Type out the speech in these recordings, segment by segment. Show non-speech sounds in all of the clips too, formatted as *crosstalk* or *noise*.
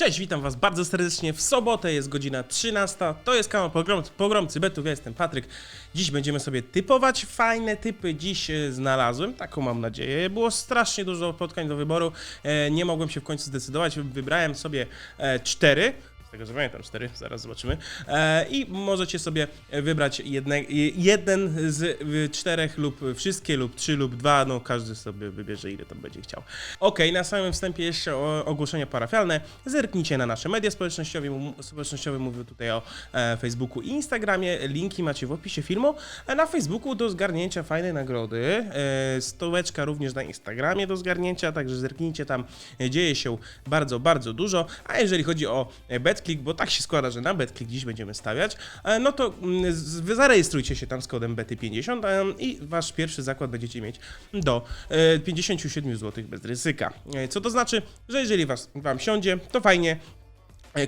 Cześć, witam was bardzo serdecznie w sobotę, jest godzina 13, to jest kanał Pogrom, Pogromcy Betów, ja jestem Patryk. Dziś będziemy sobie typować fajne typy, dziś e, znalazłem, taką mam nadzieję. Było strasznie dużo spotkań do wyboru, e, nie mogłem się w końcu zdecydować, wybrałem sobie e, cztery. Z tego co pamiętam, cztery, zaraz zobaczymy. E, I możecie sobie wybrać jedne, jeden z czterech lub wszystkie lub trzy lub dwa, no każdy sobie wybierze ile tam będzie chciał. Ok, na samym wstępie jeszcze ogłoszenia parafialne. Zerknijcie na nasze media społecznościowe, społecznościowe mówię tutaj o e, Facebooku i Instagramie. Linki macie w opisie filmu. E, na Facebooku do zgarnięcia fajnej nagrody. Stołeczka również na Instagramie do zgarnięcia, także zerknijcie tam. Dzieje się bardzo, bardzo dużo. A jeżeli chodzi o e, BetClick, bo tak się składa, że na BetClick dziś będziemy stawiać, e, no to mm, wy zarejestrujcie się tam z kodem BETY50 e, i wasz pierwszy zakład będziecie mieć do e, 57 zł bez ryzyka. E, Co to znaczy, że jeżeli was, wam siądzie, to fajnie, E,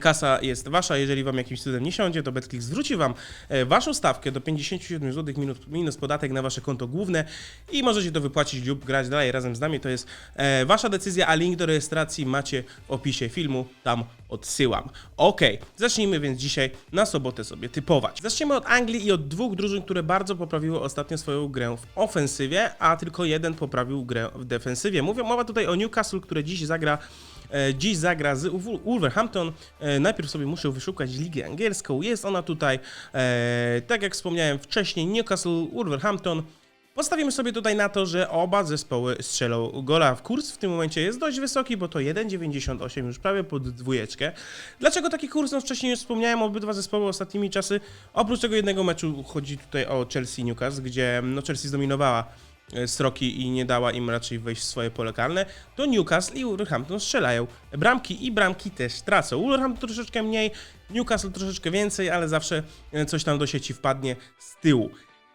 Kasa jest wasza, jeżeli wam jakimś cudem nie siądzie, to BetClick zwróci wam e, waszą stawkę do 57 zł minus, minus podatek na wasze konto główne i możecie to wypłacić lub grać dalej razem z nami. To jest e, wasza decyzja, a link do rejestracji macie w opisie filmu, tam odsyłam. Ok, zacznijmy więc dzisiaj na sobotę sobie typować. Zaczniemy od Anglii i od dwóch drużyn, które bardzo poprawiły ostatnio swoją grę w ofensywie, a tylko jeden poprawił grę w defensywie. Mówię, mowa tutaj o Newcastle, które dziś zagra E, Dziś zagra z Wol- Wolverhampton. E, Najpierw sobie muszę wyszukać ligę angielską. Jest ona tutaj, e, tak jak wspomniałem wcześniej, Newcastle, Wolverhampton. Postawimy sobie tutaj na to, że oba zespoły strzelą gola. Kurs w tym momencie jest dość wysoki, bo to 1,98 już prawie pod dwójeczkę. Dlaczego taki kurs? No wcześniej już wspomniałem, obydwa zespoły ostatnimi czasy. Oprócz tego jednego meczu chodzi tutaj o Chelsea-Newcastle, gdzie no, Chelsea zdominowała e, Sroki i nie dała im raczej wejść w swoje pole karne, to Newcastle i Wolverhampton strzelają bramki i bramki też tracą. Wolverhampton troszeczkę mniej, Newcastle troszeczkę więcej, ale zawsze e, coś tam do sieci wpadnie z tyłu.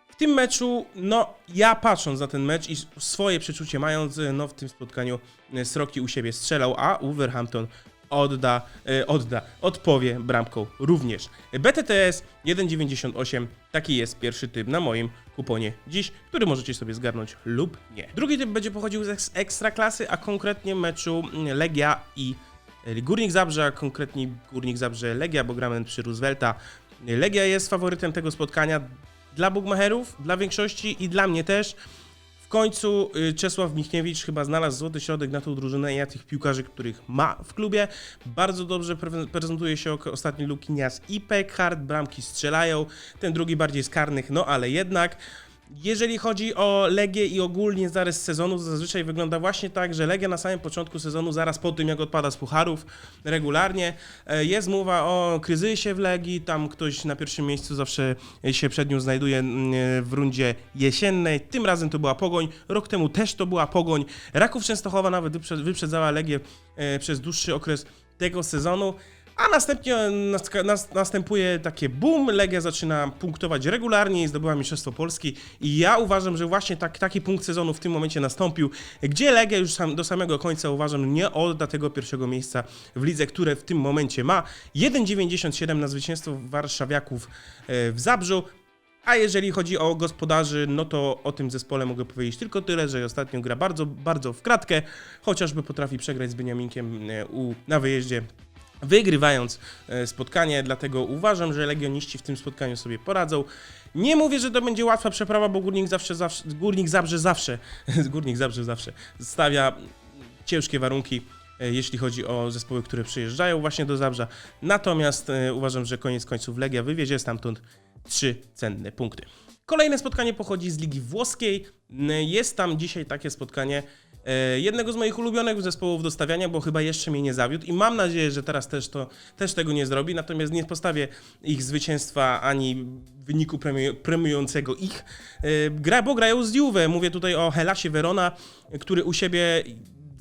W tym meczu, no ja patrząc na ten mecz i swoje przeczucie mając, e, no w tym spotkaniu e, Sroki u siebie strzelał, a Wolverhampton odda, e, odda, odpowie bramką również. BTTS 1,98, taki jest pierwszy typ na moim kuponie dziś, który możecie sobie zgarnąć lub nie. Drugi typ będzie pochodził z eks- ekstraklasy, a konkretnie meczu Legia i Górnik Zabrze, a konkretnie Górnik Zabrze Legia, bo gramy przy Roosevelta. Legia jest faworytem tego spotkania dla Bugmacherów, dla większości i dla mnie też. W końcu y, Czesław Michniewicz chyba znalazł złoty środek na tą drużynę i na tych piłkarzy, których ma w klubie. Bardzo dobrze pre- prezentuje się ostatnio Lukinias i Peckhard, bramki strzelają, ten drugi bardziej z karnych, no ale jednak. Jeżeli chodzi o Legię i ogólnie zarys sezonu, zazwyczaj wygląda właśnie tak, że Legia na samym początku sezonu, zaraz po tym jak odpada z pucharów regularnie, e, jest mowa o kryzysie w Legii, tam ktoś na pierwszym miejscu zawsze się przed nią znajduje mm, w rundzie jesiennej, tym razem to była Pogoń, rok temu też to była Pogoń, Raków Częstochowa nawet wyprze- wyprzedzała Legię e, przez dłuższy okres tego sezonu, a następnie nas- nas- następuje takie boom, Legia zaczyna punktować regularnie i zdobyła Mistrzostwo Polski. I ja uważam, że właśnie tak, taki punkt sezonu w tym momencie nastąpił, gdzie Legia już sam, do samego końca uważam nie odda tego pierwszego miejsca w lidze, które w tym momencie ma. 1,97 na zwycięstwo warszawiaków e, w Zabrzu, a jeżeli chodzi o gospodarzy, no to o tym zespole mogę powiedzieć tylko tyle, że ostatnio gra bardzo, bardzo w kratkę, chociażby potrafi przegrać z Beniaminkiem e, u, na wyjeździe wygrywając e, spotkanie, dlatego uważam, że Legioniści w tym spotkaniu sobie poradzą. Nie mówię, że to będzie łatwa przeprawa, bo Górnik zawsze, zawsze Górnik Zabrze zawsze, *laughs* Górnik Zabrze zawsze stawia ciężkie warunki, e, jeśli chodzi o zespoły, które przyjeżdżają właśnie do Zabrza. Natomiast e, uważam, że koniec końców Legia wywiezie stamtąd trzy cenne punkty. Kolejne spotkanie pochodzi z Ligi Włoskiej. Jest tam dzisiaj takie spotkanie jednego z moich ulubionych zespołów do stawiania, bo chyba jeszcze mnie nie zawiódł i mam nadzieję, że teraz też, to, też tego nie zrobi, natomiast nie postawię ich zwycięstwa ani wyniku premiu, premiującego ich. E, Gra, bo grają z Juve, mówię tutaj o Helasie Verona, który u siebie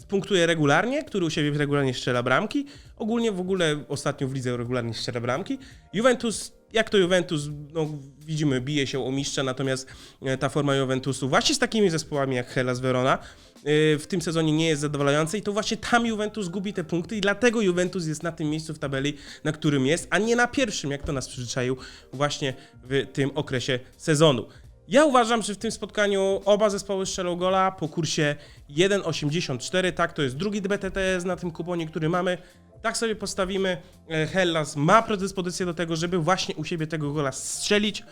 punktuje regularnie, który u siebie regularnie strzela bramki. Ogólnie w ogóle ostatnio w lidze regularnie strzela bramki. Juventus, jak to Juventus, no widzimy, bije się o mistrza, natomiast e, ta forma Juventusu właśnie z takimi zespołami jak Hellas Verona e, w tym sezonie nie jest zadowalająca i to właśnie tam Juventus gubi te punkty i dlatego Juventus jest na tym miejscu w tabeli, na którym jest, a nie na pierwszym, jak to nas przyzwyczaił właśnie w tym okresie sezonu. Ja uważam, że w tym spotkaniu oba zespoły strzelą gola po kursie 1,84. Tak, to jest drugi BTTS na tym kuponie, który mamy. Tak sobie postawimy. E, Hellas ma predyspozycję do tego, żeby właśnie u siebie tego gola strzelić.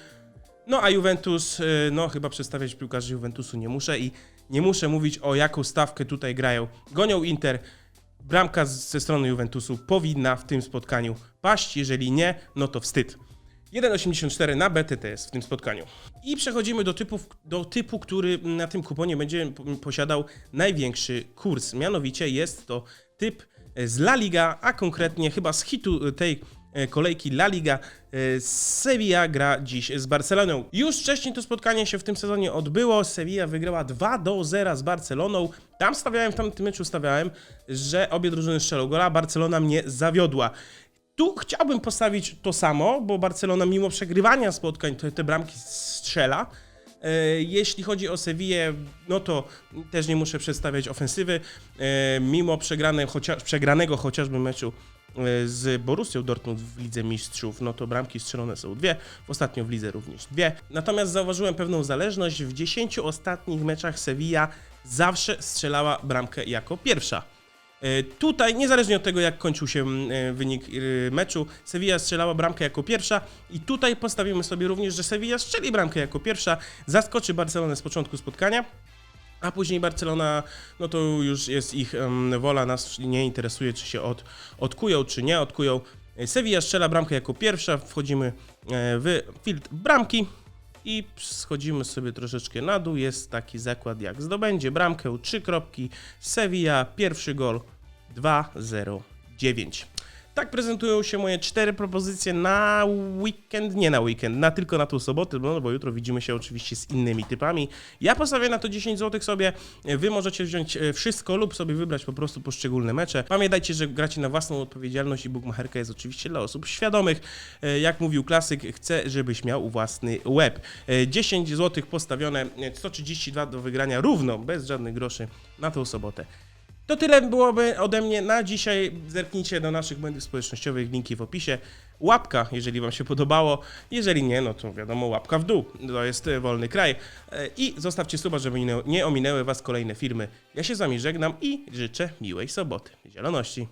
No a Juventus, y, no chyba przedstawiać piłkarzy Juventusu nie muszę i nie muszę mówić o jaką stawkę tutaj grają. Gonią Inter. Bramka ze strony Juventusu powinna w tym spotkaniu paść, jeżeli nie, no to wstyd. 1,84 na BTTS w tym spotkaniu. I przechodzimy do, typów, do typu, który na tym kuponie będzie posiadał największy kurs. Mianowicie jest to typ z La Liga, a konkretnie chyba z hitu tej kolejki La Liga. e, Sevilla gra dziś z Barceloną. Już wcześniej to spotkanie się w tym sezonie odbyło. Sevilla wygrała 2 do 0 z Barceloną. Tam stawiałem, w tamtym meczu stawiałem, że obie drużyny strzelą gola. Barcelona mnie zawiodła. Tu chciałbym postawić to samo, bo Barcelona mimo przegrywania spotkań te, te bramki strzela. E, Jeśli chodzi o Sevillę, no to też nie muszę przedstawiać ofensywy. E, Mimo przegrane, przegranego chociażby meczu e, z Borussią Dortmund w Lidze Mistrzów, no to bramki strzelone są dwie, ostatnio w Lidze również dwie. Natomiast zauważyłem pewną zależność. W 10 ostatnich meczach Sevilla zawsze strzelała bramkę jako pierwsza. E, Tutaj, niezależnie od tego, jak kończył się e, wynik meczu, Sevilla strzelała bramkę jako pierwsza i tutaj postawimy sobie również, że Sevilla strzeli bramkę jako pierwsza, zaskoczy Barcelonę z początku spotkania, a później Barcelona, no to już jest ich em, wola, nas nie interesuje, czy się od, odkują, czy nie odkują. Sevilla strzela bramkę jako pierwsza, wchodzimy e, w field bramki i schodzimy sobie troszeczkę na dół. Jest taki zakład, jak zdobędzie bramkę, trzy kropki, Sevilla, pierwszy gol, 2-0-9. Tak prezentują się moje cztery propozycje na weekend, nie na weekend, na tylko na tą sobotę, no bo jutro widzimy się oczywiście z innymi typami. Ja postawię na to 10 zł sobie, wy możecie wziąć e, wszystko lub sobie wybrać po prostu poszczególne mecze. Pamiętajcie, że gracie na własną odpowiedzialność i bukmacherka jest oczywiście dla osób świadomych. E, Jak mówił klasyk, chcę, żebyś miał własny web. E, 10 zł postawione, e, 132 do wygrania równo, bez żadnych groszy na tą sobotę. To tyle byłoby ode mnie na dzisiaj. Zerknijcie do naszych mediów społecznościowych, linki w opisie. Łapka, jeżeli Wam się podobało. Jeżeli nie, no to wiadomo, łapka w dół. To jest e, wolny kraj. E, I zostawcie suba, żeby nie- nie ominęły Was kolejne filmy. Ja się z Wami żegnam i życzę miłej soboty. Zieloności.